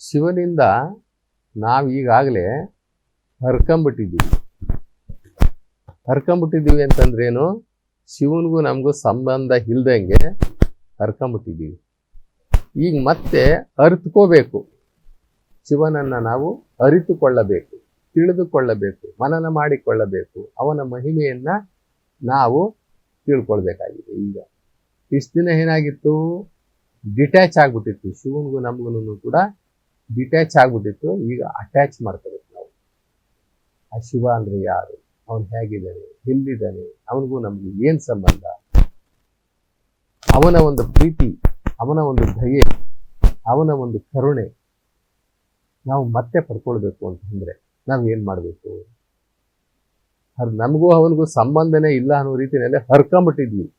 ಶಿವನಿಂದ ನಾವು ಈಗಾಗಲೇ ಹರ್ಕೊಂಬಿಟ್ಟಿದ್ದೀವಿ. ಹರ್ಕೊಂಬಿಟ್ಟಿದ್ದೀವಿ ಅಂತಂದ್ರೇನು? ಶಿವನಿಗೂ ನಮಗೂ ಸಂಬಂಧ ಇಲ್ದಂಗೆ ಹರ್ಕೊಂಬಿಟ್ಟಿದ್ದೀವಿ. ಈಗ ಮತ್ತೆ ಅರಿತುಕೋಬೇಕು. ಶಿವನನ್ನು ನಾವು ಅರಿತುಕೊಳ್ಳಬೇಕು, ತಿಳಿದುಕೊಳ್ಳಬೇಕು, ಮನನ ಮಾಡಿಕೊಳ್ಳಬೇಕು, ಅವನ ಮಹಿಮೆಯನ್ನು ನಾವು ತಿಳ್ಕೊಳ್ಬೇಕಾಗಿದೆ. ಈಗ ಇಷ್ಟು ದಿನ ಏನಾಗಿತ್ತು? ಡಿಟ್ಯಾಚ್ ಆಗ್ಬಿಟ್ಟಿತ್ತು. ಶಿವನಿಗೂ ನಮಗೂ ಕೂಡ ಡಿಟ್ಯಾಚ್ ಆಗ್ಬಿಟ್ಟಿತ್ತು. ಈಗ ಅಟ್ಯಾಚ್ ಮಾಡ್ಕೋಬೇಕು ನಾವು. ಆ ಶಿವ ಅಂದ್ರೆ ಯಾರು? ಅವನು ಹೇಗಿದ್ದಾನೆ? ಎಲ್ಲಿದ್ದಾನೆ? ಅವನಿಗೂ ನಮ್ಗೆ ಏನು ಸಂಬಂಧ? ಅವನ ಒಂದು ಪ್ರೀತಿ, ಅವನ ಒಂದು ದಯೆ, ಅವನ ಒಂದು ಕರುಣೆ ನಾವು ಮತ್ತೆ ಪಡ್ಕೊಳ್ಬೇಕು ಅಂತಂದ್ರೆ ನಾವು ಏನು ಮಾಡಬೇಕು? ನಮಗೂ ಅವನಿಗೂ ಸಂಬಂಧನೇ ಇಲ್ಲ ಅನ್ನೋ ರೀತಿಯಲ್ಲೇ ಹರ್ಕೊಂಬಿಟ್ಟಿದ್ವಿ.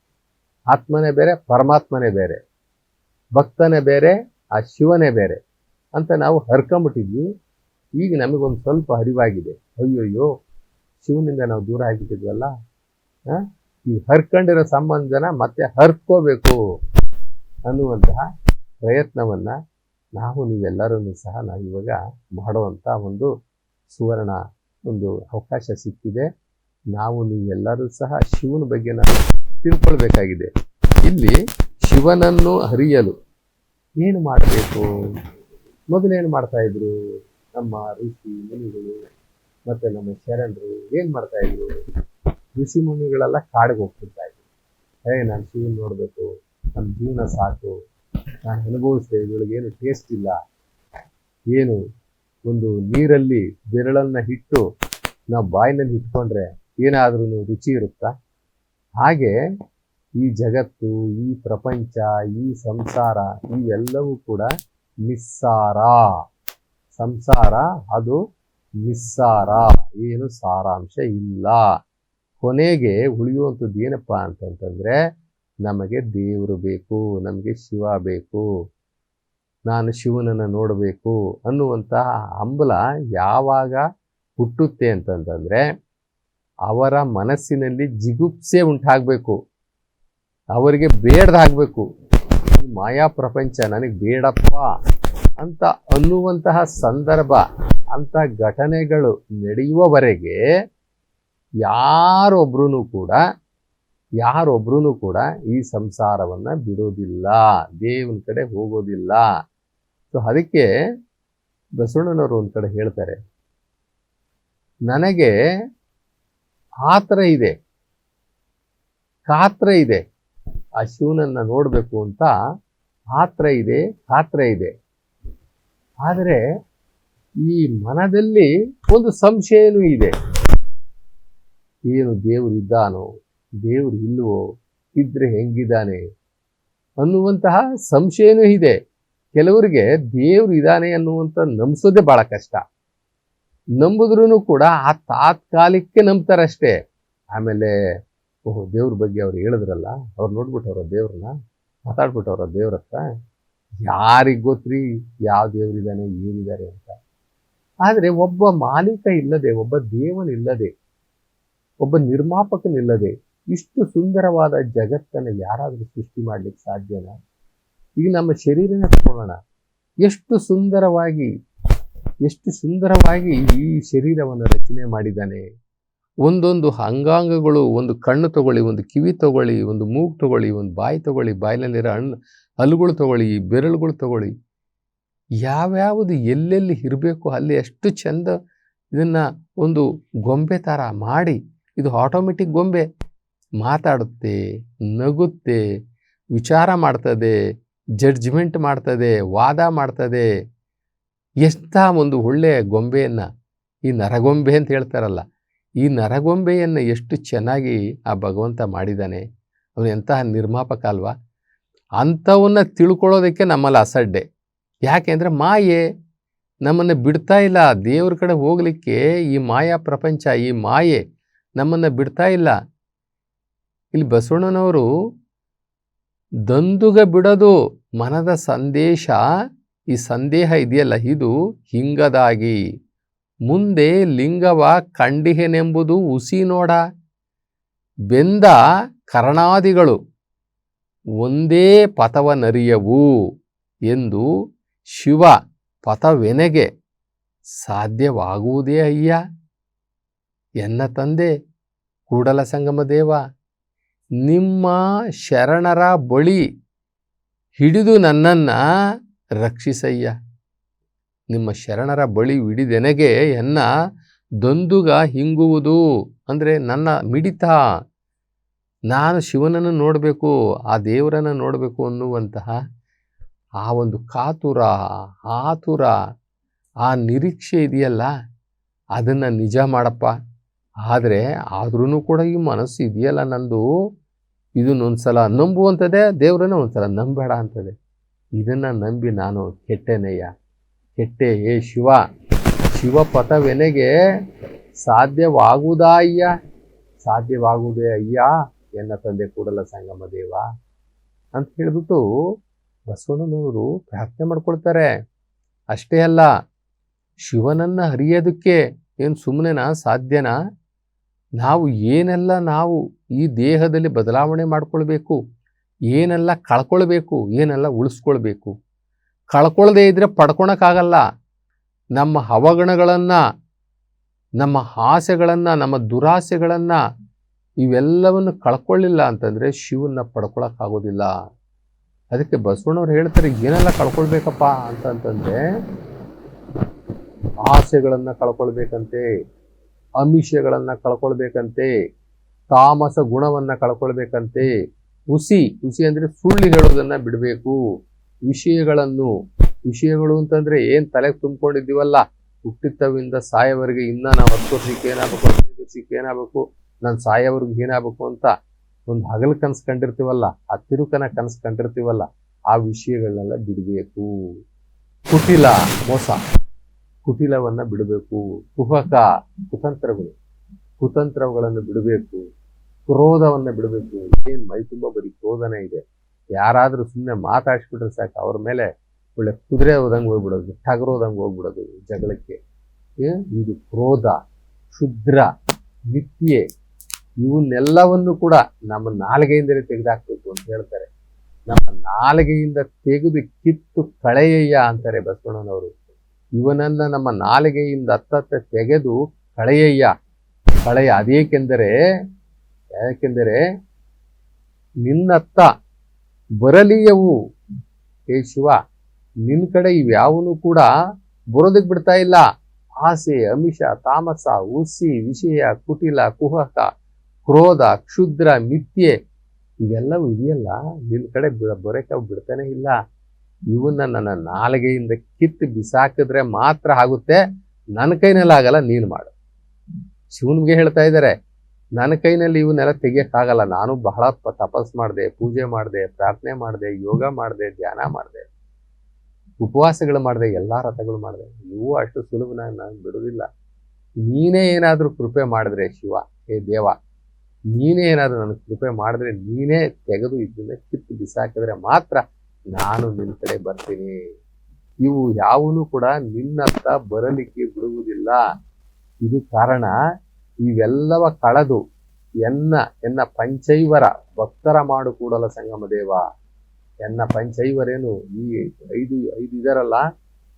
ಆತ್ಮನೇ ಬೇರೆ, ಪರಮಾತ್ಮನೇ ಬೇರೆ. ಭಕ್ತನೇ ಬೇರೆ, ಆ ಶಿವನೇ ಬೇರೆ. ಅಂತ ನಾವು ಹರ್ಕೊಂಬಿಟ್ಟಿದ್ವಿ. ಈಗ ನಮಗೊಂದು ಸ್ವಲ್ಪ ಅರಿವಾಗಿದೆ. ಅಯ್ಯೋಯ್ಯೋ, ಶಿವನಿಂದ ನಾವು ದೂರ ಆಗಿಬಿಟ್ಟಿದ್ವಲ್ಲ? ಈ ಹರ್ಕೊಂಡಿರೋ ಸಂಬಂಧನ ಮತ್ತೆ ಹರ್ಕೋಬೇಕು ಅನ್ನುವಂತಹ ಪ್ರಯತ್ನವನ್ನು ನಾವು ನೀವೆಲ್ಲರೂ ಸಹ ನಾವು ಇವಾಗ ಮಾಡುವಂಥ ಒಂದು ಸುವರ್ಣ ಒಂದು ಅವಕಾಶ ಸಿಕ್ಕಿದೆ. ನಾವು ನೀವೆಲ್ಲರೂ ಸಹ ಶಿವನ ಬಗ್ಗೆ ನಾವು ತಿಳ್ಕೊಳ್ಬೇಕಾಗಿದೆ. ಇಲ್ಲಿ ಶಿವನನ್ನು ಅರಿಯಲು ಏನು ಮಾಡಬೇಕು? ಮೊದಲೇನು ಮಾಡ್ತಾ ಇದ್ರು? ನಮ್ಮ ಋಷಿ ಮುನಿಗಳು ಮತ್ತೆ ನಮ್ಮ ಶರಣರು ಏನು ಮಾಡ್ತಾ ಇದ್ರು? ಋಷಿ ಮುನಿಗಳೆಲ್ಲ ಕಾಡಿಗೆ ಹೋಗ್ತಿರ್ತಾ ಇದ್ರು. ಏ, ನಾನು ಶಿವನ್ ನೋಡಬೇಕು. ನನ್ನ ಜೀವನ ಸಾಕು. ನಾನು ಅನುಭವಿಸಿದೆ. ಇದ್ರೊಳಗೇನು ಟೇಸ್ಟ್ ಇಲ್ಲ. ಏನು? ಒಂದು ನೀರಲ್ಲಿ ಬೆರಳನ್ನ ಹಿಟ್ಟು ನಾವು ಬಾಯಿನಲ್ಲಿ ಇಟ್ಕೊಂಡ್ರೆ ಏನಾದ್ರೂ ರುಚಿ ಇರುತ್ತಾ? ಹಾಗೆ ಈ ಜಗತ್ತು, ಈ ಪ್ರಪಂಚ, ಈ ಸಂಸಾರ ಇವೆಲ್ಲವೂ ಕೂಡ ನಿಸ್ಸಾರ. ಸಂಸಾರ ಅದು ನಿಸ್ಸಾರ. ಏನು ಸಾರಾಂಶ ಇಲ್ಲ. ಕೊನೆಗೆ ಉಳಿಯುವಂಥದ್ದು ಏನಪ್ಪ ಅಂತಂತಂದರೆ ನಮಗೆ ದೇವರು ಬೇಕು, ನಮಗೆ ಶಿವ ಬೇಕು, ನಾನು ಶಿವನನ್ನು ನೋಡಬೇಕು ಅನ್ನುವಂತಹ ಹಂಬಲ ಯಾವಾಗ ಹುಟ್ಟುತ್ತೆ ಅಂತಂತಂದರೆ ಅವರ ಮನಸ್ಸಿನಲ್ಲಿ ಜಿಗುಪ್ಸೆ ಉಂಟಾಗಬೇಕು. ಅವರಿಗೆ ಬೇಡದಾಗಬೇಕು. ಈ ಮಾಯಾ ಪ್ರಪಂಚ ನನಗೆ ಬೇಡಪ್ಪ ಅಂತ ಅನ್ನುವಂತಹ ಸಂದರ್ಭ, ಅಂತ ಘಟನೆಗಳು ನಡೆಯುವವರೆಗೆ ಯಾರೊಬ್ರು ಕೂಡ ಯಾರೊಬ್ರು ಕೂಡ ಈ ಸಂಸಾರವನ್ನು ಬಿಡೋದಿಲ್ಲ, ದೇವನ ಕಡೆ ಹೋಗೋದಿಲ್ಲ. ಸೊ ಅದಕ್ಕೆ ಬಸವಣ್ಣನವರು ಒಂದು ಕಡೆ ಹೇಳ್ತಾರೆ, ನನಗೆ ಆತರ ಇದೆ, ಕಾತ್ರ ಇದೆ ಆ ಶಿವನನ್ನು ನೋಡಬೇಕು ಅಂತ ಪಾತ್ರ ಇದೆ ಕಾತ್ರ ಇದೆ. ಆದರೆ ಈ ಮನದಲ್ಲಿ ಒಂದು ಸಂಶಯನೂ ಇದೆ. ಏನು ದೇವರು ಇದ್ದಾನೋ, ದೇವರು ಇಲ್ಲವೋ ಇದ್ರೆ ಹೆಂಗಿದ್ದಾನೆ ಅನ್ನುವಂತಹ ಸಂಶಯನೂ ಇದೆ. ಕೆಲವರಿಗೆ ದೇವ್ರು ಇದ್ದಾನೆ ಅನ್ನುವಂಥ ನಂಬಿಸೋದೇ ಬಹಳ ಕಷ್ಟ. ನಂಬಿದ್ರೂ ಕೂಡ ಆ ತಾತ್ಕಾಲಿಕಕ್ಕೆ ನಂಬ್ತಾರಷ್ಟೇ. ಆಮೇಲೆ ಓಹೋ, ದೇವ್ರ ಬಗ್ಗೆ ಅವ್ರು ಹೇಳಿದ್ರಲ್ಲ, ಅವ್ರು ನೋಡ್ಬಿಟ್ಟವ್ರ ದೇವ್ರನ್ನ ಮಾತಾಡ್ಬಿಟ್ಟವ್ರ ದೇವ್ರ ಹತ್ರ, ಯಾರಿಗೆ ಗೊತ್ತ್ರಿ? ಯಾವ ದೇವ್ರಿದ್ದಾನೆ? ಏನಿದ್ದಾರೆ ಅಂತ. ಆದರೆ ಒಬ್ಬ ಮಾಲೀಕ ಇಲ್ಲದೆ, ಒಬ್ಬ ದೇವನಿಲ್ಲದೆ ಒಬ್ಬ ನಿರ್ಮಾಪಕನಿಲ್ಲದೆ ಇಷ್ಟು ಸುಂದರವಾದ ಜಗತ್ತನ್ನು ಯಾರಾದರೂ ಸೃಷ್ಟಿ ಮಾಡಲಿಕ್ಕೆ ಸಾಧ್ಯನಾ? ಈಗ ನಮ್ಮ ಶರೀರನ ತಗೊಳ್ಳೋಣ ಎಷ್ಟು ಸುಂದರವಾಗಿ ಎಷ್ಟು ಸುಂದರವಾಗಿ ಈ ಶರೀರವನ್ನು ರಚನೆ ಮಾಡಿದ್ದಾನೆ. ಒಂದೊಂದು ಅಂಗಾಂಗಗಳು, ಒಂದು ಕಣ್ಣು ತಗೊಳ್ಳಿ, ಒಂದು ಕಿವಿ ತಗೊಳ್ಳಿ, ಒಂದು ಮೂಗು ತಗೊಳ್ಳಿ, ಒಂದು ಬಾಯಿ ತಗೊಳ್ಳಿ, ಬಾಯಿನಲ್ಲಿರೋ ಹಣ್ಣು, ಹಲ್ಲುಗಳು ತಗೊಳ್ಳಿ, ಬೆರಳುಗಳು ತಗೊಳ್ಳಿ, ಯಾವ್ಯಾವುದು ಎಲ್ಲೆಲ್ಲಿ ಇರಬೇಕು ಅಲ್ಲಿ ಎಷ್ಟು ಚೆಂದ ಇದನ್ನು ಒಂದು ಗೊಂಬೆ ಥರ ಮಾಡಿ, ಇದು ಆಟೋಮೆಟಿಕ್ ಗೊಂಬೆ. ಮಾತಾಡುತ್ತೆ, ನಗುತ್ತೆ, ವಿಚಾರ ಮಾಡ್ತದೆ, ಜಡ್ಜ್ಮೆಂಟ್ ಮಾಡ್ತದೆ, ವಾದ ಮಾಡ್ತದೆ. ಎಂಥ ಒಂದು ಒಳ್ಳೆಯ ಗೊಂಬೆಯನ್ನು ಈ ನರಗೊಂಬೆ ಅಂತ ಹೇಳ್ತಾರಲ್ಲ ಈ ನರಗೊಂಬೆಯನ್ನು ಎಷ್ಟು ಚೆನ್ನಾಗಿ ಆ ಭಗವಂತ ಮಾಡಿದ್ದಾನೆ, ಅವನು ಎಂತಹ ನಿರ್ಮಾಪಕ ಅಲ್ವಾ? ಅಂಥವನ್ನ ತಿಳ್ಕೊಳ್ಳೋದಕ್ಕೆ ನಮ್ಮಲ್ಲಿ ಅಸಡ್ಡೆ. ಯಾಕೆಂದರೆ ಮಾಯೆ ನಮ್ಮನ್ನು ಬಿಡ್ತಾ ಇಲ್ಲ. ದೇವ್ರ ಕಡೆ ಹೋಗಲಿಕ್ಕೆ ಈ ಮಾಯಾ ಪ್ರಪಂಚ, ಈ ಮಾಯೆ ನಮ್ಮನ್ನು ಬಿಡ್ತಾ ಇಲ್ಲ. ಇಲ್ಲಿ ಬಸವಣ್ಣನವರು ದಂದುಗ ಬಿಡೋದು ಮನದ ಸಂದೇಶ, ಈ ಸಂದೇಹ ಇದೆಯಲ್ಲ, ಇದು ಹಿಂಗದಾಗಿ. ಮುಂದೆ ಲಿಂಗವ ಕಂಡಿಹೆನೆಂಬುದು ಉಸಿ ನೋಡ. ಬೆಂದ ಕರಣಾದಿಗಳು, ಒಂದೇ ಪಥವನರಿಯವು ಎಂದು ಶಿವ ಪಥವೆನೆಗೆ ಸಾಧ್ಯವಾಗುವುದೇ ಅಯ್ಯ. ಎನ್ನ ತಂದೆ, ಕೂಡಲ ಸಂಗಮ ದೇವ, ನಿಮ್ಮ ಶರಣರ ಬಳಿ ಹಿಡಿದು ನನ್ನನ್ನು ರಕ್ಷಿಸಯ್ಯ. ನಿಮ್ಮ ಶರಣರ ಬಳಿ ಹಿಡಿದೆನೆಗೆ ಎನ್ನ ದೊಂದುಗ ಹಿಂಗುವುದು? ಅಂದರೆ ನನ್ನ ಮಿಡಿತ. ನಾನು ಶಿವನನ್ನು ನೋಡಬೇಕು, ಆ ದೇವರನ್ನು ನೋಡಬೇಕು ಅನ್ನುವಂತಹ ಆ ಒಂದು ಕಾತುರ, ಆತುರ, ಆ ನಿರೀಕ್ಷೆ ಇದೆಯಲ್ಲ, ಅದನ್ನು ನಿಜ ಮಾಡಪ್ಪ. ಆದರೆ ಆದ್ರೂ ಕೂಡ ಈ ಮನಸ್ಸು ಇದೆಯಲ್ಲ ನಂದು. ಇದನ್ನೊಂದು ಸಲ ನಂಬುವಂಥದ್ದೇ ದೇವರನ್ನ ಒಂದು ಸಲ ನಂಬೇಡ ಅಂತದೆ. ಇದನ್ನು ನಂಬಿ ನಾನು ಕೆಟ್ಟೆನಯ್ಯ. ಕೆಟ್ಟೆ. ಏ ಶಿವ ಶಿವಪಥವೆನೆಗೆ ಸಾಧ್ಯವಾಗುವುದಾ ಅಯ್ಯ ಸಾಧ್ಯವಾಗುವುದೇ ಅಯ್ಯ? ಎನ್ನ ತಂದೆ ಕೂಡಲ ಸಂಗಮ ದೇವ? ಅಂತ ಹೇಳಿಬಿಟ್ಟು ಬಸವಣ್ಣನವರು ಪ್ರಾರ್ಥನೆ ಮಾಡ್ಕೊಳ್ತಾರೆ. ಅಷ್ಟೇ ಅಲ್ಲ, ಶಿವನನ್ನು ಹರಿಯೋದಕ್ಕೆ ಏನು ಸುಮ್ಮನೆನಾ ಸಾಧ್ಯನಾ? ನಾವು ಏನೆಲ್ಲ ನಾವು ಈ ದೇಹದಲ್ಲಿ ಬದಲಾವಣೆ ಮಾಡಿಕೊಳ್ಬೇಕು, ಏನೆಲ್ಲ ಕಳ್ಕೊಳ್ಬೇಕು, ಏನೆಲ್ಲ ಉಳಿಸ್ಕೊಳ್ಬೇಕು ಕಳ್ಕೊಳ್ಳದೆ ಇದ್ದರೆ ಪಡ್ಕೊಳಕ್ಕಾಗಲ್ಲ. ನಮ್ಮ ಅವಗುಣಗಳನ್ನು, ನಮ್ಮ ಆಸೆಗಳನ್ನು, ನಮ್ಮ ದುರಾಸೆಗಳನ್ನು ಇವೆಲ್ಲವನ್ನು ಕಳ್ಕೊಳ್ಳಿಲ್ಲ ಅಂತಂದರೆ ಶಿವನ್ನ ಪಡ್ಕೊಳಕ್ಕಾಗೋದಿಲ್ಲ. ಅದಕ್ಕೆ ಬಸವಣ್ಣವ್ರು ಹೇಳ್ತಾರೆ, ಏನೆಲ್ಲ ಕಳ್ಕೊಳ್ಬೇಕಪ್ಪ ಅಂತಂತಂದರೆ, ಆಸೆಗಳನ್ನು ಕಳ್ಕೊಳ್ಬೇಕಂತೆ, ಅಮಿಷಗಳನ್ನು ಕಳ್ಕೊಳ್ಬೇಕಂತೆ, ತಾಮಸ ಗುಣವನ್ನು ಕಳ್ಕೊಳ್ಬೇಕಂತೆ, ಹುಸಿ. ಹುಸಿ ಅಂದರೆ ಸುಳ್ಳು ಹೇಳೋದನ್ನು ಬಿಡಬೇಕು. ವಿಷಯಗಳನ್ನು, ವಿಷಯಗಳು ಅಂತಂದರೆ ಏನು ತಲೆಗೆ ತುಂಬಿಕೊಂಡಿದ್ದೀವಲ್ಲ? ಹುಟ್ಟಿತ್ತವಿಂದ ಸಾಯವರೆಗೆ ಇನ್ನೂ ನಾವು ಹತ್ತು ವರ್ಷಕ್ಕೆ ಏನಾಗಬೇಕು, ಹದಿನೈದು ವರ್ಷಕ್ಕೆ ಏನಾಗಬೇಕು, ನಾನು ಸಾಯೋವರೆಗೆ ಏನಾಗಬೇಕು ಅಂತ ಒಂದು ಹಗಲು ಕನಸು ಕಂಡಿರ್ತೀವಲ್ಲ ಆ ತಿರುಕನ ಕನಸು ಕಂಡಿರ್ತೀವಲ್ಲ ಆ ವಿಷಯಗಳನ್ನೆಲ್ಲ ಬಿಡಬೇಕು. ಕುಟಿಲ ಮೋಸ, ಕುಟಿಲವನ್ನು ಬಿಡಬೇಕು. ಕುಹಕ, ಕುತಂತ್ರಗಳು, ಕುತಂತ್ರಗಳನ್ನು ಬಿಡಬೇಕು. ಕ್ರೋಧವನ್ನು ಬಿಡಬೇಕು. ಏನು ಮೈ ತುಂಬ ಬರೀ ಕ್ರೋಧನೇ ಇದೆ. ಯಾರಾದರೂ ಸುಮ್ಮನೆ ಮಾತಾಡಿಸ್ಬಿಟ್ರೆ ಸಾಕು, ಅವ್ರ ಮೇಲೆ ಒಳ್ಳೆ ಕುದುರೆ ಹೋದಂಗೆ ಹೋಗ್ಬಿಡೋದು ಟಗರೋದಂಗೆ ಹೋಗ್ಬಿಡೋದು ಜಗಳಕ್ಕೆ. ಇದು ಕ್ರೋಧ, ಕ್ಷುದ್ರ, ನಿತ್ಯೆ, ಇವನ್ನೆಲ್ಲವನ್ನು ಕೂಡ ನಮ್ಮ ನಾಲಿಗೆಯಿಂದಲೇ ತೆಗೆದಾಕ್ಬೇಕು ಅಂತ ಹೇಳ್ತಾರೆ. ನಮ್ಮ ನಾಲಿಗೆಯಿಂದ ತೆಗೆದು ಕಿತ್ತು ಕಳೆಯಯ್ಯ ಅಂತಾರೆ ಬಸವಣ್ಣನವರು. ಇವನನ್ನ ನಮ್ಮ ನಾಲಿಗೆಯಿಂದ ಅತ್ತತ್ತ ತೆಗೆದು ಕಳೆಯಯ್ಯ. ಕಳೆಯ ಅದೇಕೆಂದರೆ, ಯಾಕೆಂದರೆ ನಿನ್ನತ್ತ ಬರಲಿಯವು. ಹೇ ಶಿವ ನಿನ್ನ ಕಡೆ ಇವ್ಯಾವನು ಕೂಡ ಬರೋದಕ್ಕೆ ಬಿಡ್ತಾ ಇಲ್ಲ. ಆಸೆ, ಅಮಿಷ, ತಾಮಸ ಉಸಿ ವಿಷಯ, ಕುಟಿಲ, ಕುಹಕ, ಕ್ರೋಧ, ಕ್ಷುದ್ರ, ಮಿಥ್ಯೆ ಇವೆಲ್ಲವೂ ಇದೆಯಲ್ಲ. ನಿನ್ನ ಕಡೆ ಬರೋಕೆ ಬಿಡ್ತಾನೆ ಇಲ್ಲ. ಇವನ್ನ ನನ್ನ ನಾಲಿಗೆಯಿಂದ ಕಿತ್ತು ಬಿಸಾಕಿದ್ರೆ ಮಾತ್ರ ಆಗುತ್ತೆ. ನನ್ನ ಕೈನಲ್ಲಿ ಆಗಲ್ಲ ನೀನು ಮಾಡು. ಶಿವನಿಗೆ ಹೇಳ್ತಾ ಇದ್ದಾರೆ ನನ್ನ ಕೈನಲ್ಲಿ ಇವನ್ನೆಲ್ಲ ತೆಗಿಯೋಕ್ಕಾಗಲ್ಲ. ನಾನು ಬಹಳ ತಪಸ್ ಮಾಡಿದೆ, ಪೂಜೆ ಮಾಡಿದೆ, ಪ್ರಾರ್ಥನೆ ಮಾಡಿದೆ, ಯೋಗ ಮಾಡಿದೆ, ಧ್ಯಾನ ಮಾಡಿದೆ, ಉಪವಾಸಗಳು ಮಾಡಿದೆ, ಎಲ್ಲ ರಥಗಳು ಮಾಡಿದೆ. ಇವು ಅಷ್ಟು ಸುಲಭನ ನಾನು ಬಿಡೋದಿಲ್ಲ. ನೀನೇ ಏನಾದರೂ ಕೃಪೆ ಮಾಡಿದ್ರೆ ಶಿವ ಏ ದೇವ, ನೀನೇ ಏನಾದರೂ ನನಗೆ ಕೃಪೆ ಮಾಡಿದ್ರೆ ನೀನೇ ತೆಗೆದು ಇದನ್ನ ಕಿತ್ತು ಬಿಸಾಕಿದ್ರೆ ಮಾತ್ರ ನಾನು ನಿನ್ನ ಕಡೆ ಬರ್ತೀನಿ. ಇವು ಯಾವನು ಕೂಡ ನಿನ್ನತ್ತ ಬರಲಿಕ್ಕೆ ಬಿಡುವುದಿಲ್ಲ. ಇದು ಕಾರಣ ಇವೆಲ್ಲವ ಕಳೆದು ಎನ್ನ ಎನ್ನ ಪಂಚೈವರ ಭಕ್ತರ ಮಾಡು ಕೂಡಲ ಸಂಗಮ ದೇವ. ಎನ್ನ ಪಂಚೈವರೇನು? ಈ ಐದು ಐದು ಇದರಲ್ಲ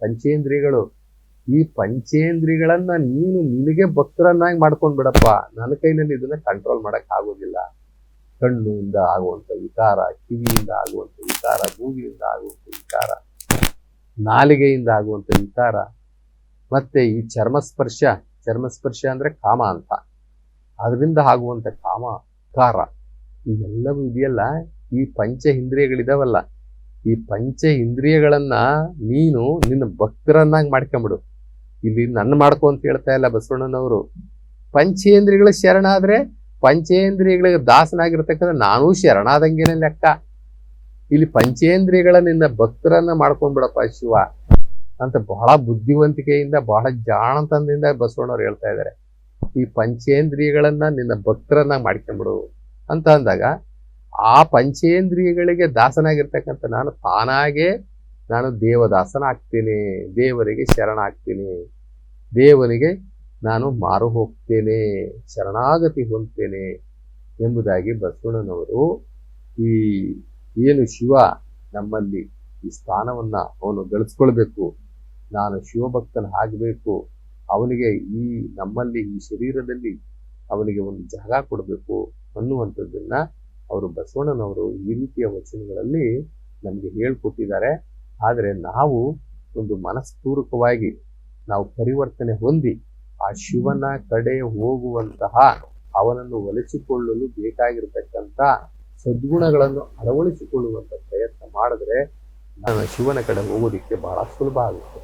ಪಂಚೇಂದ್ರಿಯಗಳು. ಈ ಪಂಚೇಂದ್ರಿಗಳನ್ನ ನೀನು ನಿನಗೆ ಭಕ್ತರನ್ನಾಗಿ ಮಾಡ್ಕೊಂಡ್ ಬಿಡಪ್ಪ. ನನ್ನ ಕೈನಲ್ಲಿ ಇದನ್ನ ಕಂಟ್ರೋಲ್ ಮಾಡಕ್ ಆಗೋದಿಲ್ಲ. ಕಣ್ಣಿಂದ ಆಗುವಂತ ವಿಕಾರ, ಕಿವಿಯಿಂದ ಆಗುವಂತ ವಿಕಾರ, ಮೂಗಿಯಿಂದ ಆಗುವಂತ ವಿಕಾರ, ನಾಲಿಗೆಯಿಂದ ಆಗುವಂತ ವಿಕಾರ, ಮತ್ತೆ ಈ ಚರ್ಮಸ್ಪರ್ಶ ಚರ್ಮಸ್ಪರ್ಶ ಅಂದರೆ ಕಾಮ ಅಂತ. ಅದರಿಂದ ಆಗುವಂಥ ಕಾಮ, ಕಾರ, ಇವೆಲ್ಲವೂ ಇದೆಯಲ್ಲ, ಈ ಪಂಚ ಇಂದ್ರಿಯಗಳಿದಾವಲ್ಲ, ಈ ಪಂಚ ಇಂದ್ರಿಯಗಳನ್ನ ನೀನು ನಿನ್ನ ಭಕ್ತರನ್ನಾಗಿ ಮಾಡ್ಕೊಂಬಿಡು. ಇಲ್ಲಿ ನನ್ನ ಮಾಡ್ಕೊ ಅಂತ ಹೇಳ್ತಾ ಇಲ್ಲ ಬಸವಣ್ಣನವರು. ಪಂಚೇಂದ್ರಿಯಗಳ ಶರಣ ಆದ್ರೆ ಪಂಚೇಂದ್ರಿಯಗಳಿಗೆ ದಾಸನಾಗಿರ್ತಕ್ಕಂಥ ನಾನೂ ಶರಣಾದಂಗೆನೆ ಲೆಕ್ಕ. ಇಲ್ಲಿ ಪಂಚೇಂದ್ರಿಯಗಳ ನಿನ್ನ ಭಕ್ತರನ್ನ ಮಾಡ್ಕೊಂಡ್ಬಿಡಪ್ಪ ಶಿವ. ಅಂತ ಬಹಳ ಬುದ್ಧಿವಂತಿಕೆಯಿಂದ, ಬಹಳ ಜಾಣತನದಿಂದ ಬಸವಣ್ಣವ್ರು ಹೇಳ್ತಾ ಇದ್ದಾರೆ. ಈ ಪಂಚೇಂದ್ರಿಯಗಳನ್ನು ನಿನ್ನ ಭಕ್ತರನ್ನ ಮಾಡ್ಕೊಂಬಿಡು ಅಂತ ಅಂದಾಗ, ಆ ಪಂಚೇಂದ್ರಿಯಗಳಿಗೆ ದಾಸನಾಗಿರ್ತಕ್ಕಂಥ ನಾನು ತಾನಾಗೆ ನಾನು ದೇವದಾಸನ ಆಗ್ತೀನಿ, ದೇವರಿಗೆ ಶರಣ ಆಗ್ತೀನಿ ದೇವನಿಗೆ ನಾನು ಮಾರು ಹೋಗ್ತೇನೆ, ಶರಣಾಗತಿ ಹೊಂದ್ತೇನೆ ಎಂಬುದಾಗಿ ಬಸವಣ್ಣನವರು ಈ ಏನು ಶಿವ ನಮ್ಮಲ್ಲಿ ಈ ಸ್ಥಾನವನ್ನು ಅವನು ಗಳಿಸ್ಕೊಳ್ಬೇಕು ನಾನು ಶಿವಭಕ್ತನ ಆಗಬೇಕು, ಅವನಿಗೆ ಈ ನಮ್ಮಲ್ಲಿ, ಈ ಶರೀರದಲ್ಲಿ ಅವನಿಗೆ ಒಂದು ಜಾಗ ಕೊಡಬೇಕು ಅನ್ನುವಂಥದ್ದನ್ನು ಅವರು ಬಸವಣ್ಣನವರು ಈ ರೀತಿಯ ವಚನಗಳಲ್ಲಿ ನಮಗೆ ಹೇಳ್ಕೊಟ್ಟಿದ್ದಾರೆ. ಆದರೆ ನಾವು ಒಂದು ಮನಸ್ಪೂರ್ವಕವಾಗಿ ನಾವು ಪರಿವರ್ತನೆ ಹೊಂದಿ ಆ ಶಿವನ ಕಡೆ ಹೋಗುವಂತಹ ಅವನನ್ನು ಒಲಿಸಿಕೊಳ್ಳಲು ಬೇಕಾಗಿರತಕ್ಕಂಥ ಸದ್ಗುಣಗಳನ್ನು ಅಳವಡಿಸಿಕೊಳ್ಳುವಂಥ ಪ್ರಯತ್ನ ಮಾಡಿದ್ರೆ, ನಾನು ಶಿವನ ಕಡೆ ಹೋಗೋದಿಕ್ಕೆ ಬಹಳ ಸುಲಭ ಆಗುತ್ತೆ.